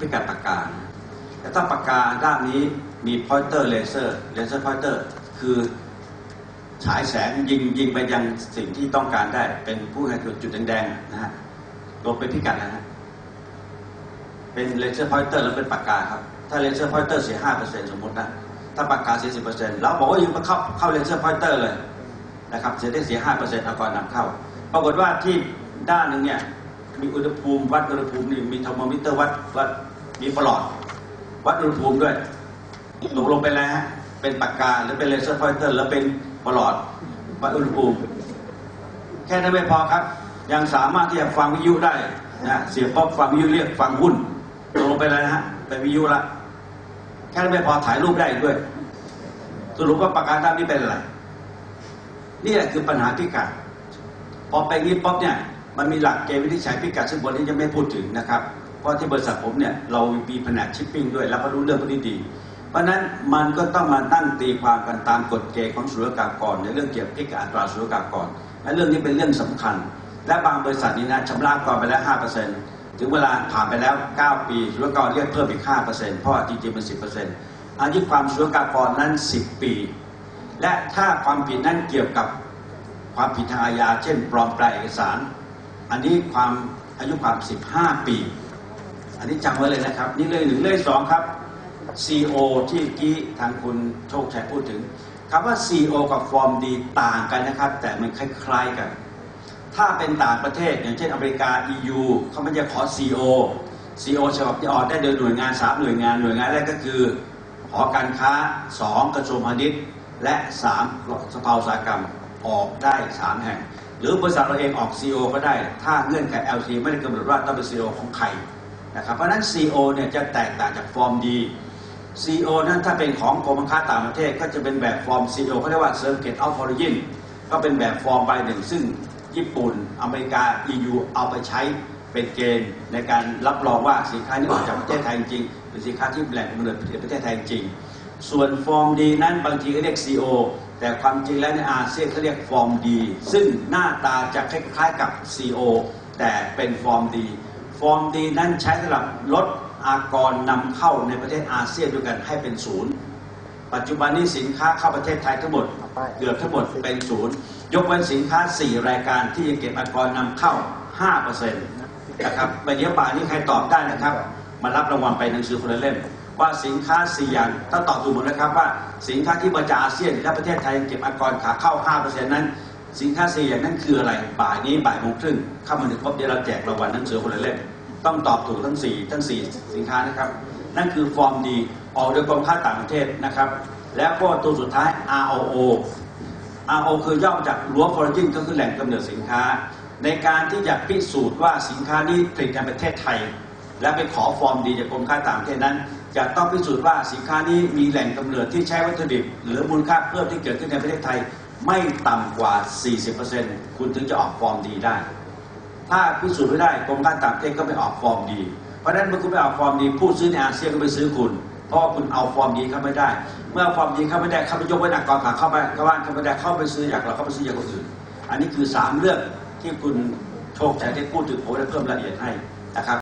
พิกัดปากกา แต่ถ้าปากกาด้านนี้มี pointer laser laser pointer คือฉายแสงยิงยิงไปยังสิ่งที่ต้องการได้ เป็นผู้ให้จุดแดงๆนะฮะลงเป็นพิกัดนะฮะเป็นเลเซอร์พอยเตอร์แล้วเป็นปากกาครับ ถ้าเลเซอร์พอยเตอร์เสียห้าเปอร์เซ็นต์สมมตินะถ้าปากกาเสียสิบเปอร์เซ็นต์เราบอกว่ายังมาเข้าเข้าเลเซอร์พอยเตอร์เลยนะครับเสียได้เสียห้าเปอร์เซ็นต์เอาก่อนนำเข้า ปรากฏว่าที่ด้านหนึ่งเนี่ย มีอุณหภูมิวัดอุณหภูมินี่มีเทอร์โมมิเตอร์วัดวัดมีปลอด วัดอุณหภูมิด้วยตกลงเป็นอะไรฮะเป็นปากกาหรือเป็นเลเซอร์พอยเตอร์หรือเป็นปลอดวัดอุณหภูมิ แค่นั้นไม่พอครับ ยังสามารถที่จะฟังวิทยุได้นะเสียบป๊อปฟังวิทยุเรียกฟังหุ้นตกลงไปแล้วนะฮะเป็นวิทยุละแค่นั้นไม่พอถ่ายรูปได้อีกด้วยสรุปว่าปากกาด้านนี้เป็นอะไรนี่แหละคือปัญหาพิกัดพอไปนี้ป๊อปเนี่ย มันมีหลักเกณฑ์วิธีใช้พิกัดซึ่งบนนี้จะไม่พูดถึงนะครับ เพราะที่บริษัทผมเนี่ยเรามีแผนกชิปปิ้งด้วยแล้วก็รู้เรื่องพวกนี้ดี เพราะนั้นมันก็ต้องมาตั้งตีความกันตามกฎเกณฑ์ของศุลกากรในเรื่องเกี่ยวกับพิกัดอัตราศุลกากรและเรื่องนี้เป็นเรื่องสำคัญ และบางบริษัทนี้นะชำระก่อนไปแล้ว5%ถึงเวลาผ่านไปแล้ว 9 ปีศุลกากรเรียกเพิ่มอีก 5%เพราะจริงๆเป็น 10%อายุความศุลกากรนั้น 10 ปี และถ้าความผิดนั้นเกี่ยวกับความผิดทางอาญา เช่น ปลอมแปลงเอกสาร อันนี้ความอายุความ 15 ปี อันนี้จำไว้เลยนะครับ นี่เลยหนึ่งเลยสองครับ CO ที่เมื่อกี้ทางคุณโชคชัยพูดถึงคำว่า CO กับฟอร์มดีต่างกันนะครับ แต่มันคล้ายๆกัน ถ้าเป็นต่างประเทศ อย่างเช่นอเมริกา EU เขาไม่จะขอ CO CO ฉบับที่ออกได้โดยหน่วยงาน 3 หน่วยงานหน่วยงานแรกก็คือหอการค้า 2 กระทรวงพาณิชย์ และ 3 สภาอุตสาหกรรมออกได้ 3 แห่ง หรือบริษัทเราเองออก CO ก็ได้ ถ้าเงื่อนไข LC ไม่ได้กำหนดว่าต้องเป็น CO ของใครนะครับเพราะนั้น CO เนี่ยจะแตกต่างจากฟอร์มดี CO นั้นถ้าเป็นของกรมการค้าต่างประเทศ ก็จะเป็นแบบฟอร์ม CO เขาเรียกว่า Certificate of Origin ก็เป็นแบบฟอร์มใบหนึ่ง ซึ่งญี่ปุ่น อเมริกา EU เอาไปใช้เป็นเกณฑ์ในการรับรองว่าสินค้านี้ออกจากประเทศไทยจริงๆเป็นสินค้าที่แหล่งกำเนิดประเทศไทยจริง ส่วนฟอร์มดีนั้นบางทีก็เรียก CO แต่ความจริงแล้วในอาเซียนเขาเรียกฟอร์มดี ซึ่งหน้าตาจะคล้ายๆกับ CO แต่เป็นฟอร์มดี ฟอร์มดีนั้นใช้สำหรับลดอากรนำเข้าในประเทศอาเซียนด้วยกันให้เป็นศูนย์ ปัจจุบันนี้สินค้าเข้าประเทศไทยทั้งหมดเกือบทั้งหมดเป็นศูนย์ ยกเว้นสินค้า 4 รายการที่ยังเก็บอากรนำเข้า 5%นะครับไปเดี๋ยวป่านี้ใครตอบได้นะครับ มารับรางวัลไปหนังสือคนละเล่ม ว่าสินค้า4อย่างถ้าตอบถูกหมดนะครับว่าสินค้าที่มาจากอาเซียนและประเทศไทยยังเก็บอากรขาเข้า5%นั้น สินค้า4อย่างนั้นคืออะไรบ่ายนี้บ่ายโมงครึ่งเข้ามาถึงปุ๊บเดี๋ยวเราแจกรางวัลหนังสือคนละเล่มต้องตอบถูกทั้ง4ทั้ง4สินค้านะครับ นั่นคือฟอร์มดีออกโดยกรมค้าต่างประเทศนะครับ แล้วก็ตัวสุดท้าย ROO RO คือย่อมาจากรั้ว origin ก็คือแหล่งกำเนิดสินค้า ในการที่จะพิสูจน์ว่าสินค้านี้ผลิตในประเทศไทย และไปขอฟอร์มดีจากกรมค้าต่างประเทศนั้น จะต้องพิสูจน์ว่าสินค้านี้มีแหล่งกำเนิดที่ใช้วัตถุดิบ หรือมูลค่าเพิ่มที่เกิดขึ้นในประเทศไทยไม่ต่ำกว่า 40%คุณถึงจะออกฟอร์มดีได้ ถ้าพิสูจน์ไม่ได้กรมการต่างประเทศก็ไม่ออกฟอร์มดี เพราะฉะนั้นเมื่อคุณไม่ออกฟอร์มดี ผู้ซื้อในอาเซียนก็ไปซื้อคุณ เพราะคุณเอาฟอร์มดีเข้าไม่ได้ เมื่อฟอร์มดีเข้าไม่ได้เขาไปยกไว้หนักกองขาเข้าไปเข้าบ้านเข้าไม่ได้เข้าไปซื้ออยากเราเข้าไปซื้ออยางคนอื่น อันนี้คือสามเรื่องที่คุณโชคชัยได้พูดถึงผมได้เพิ่มรายละเอียดให้นะครับ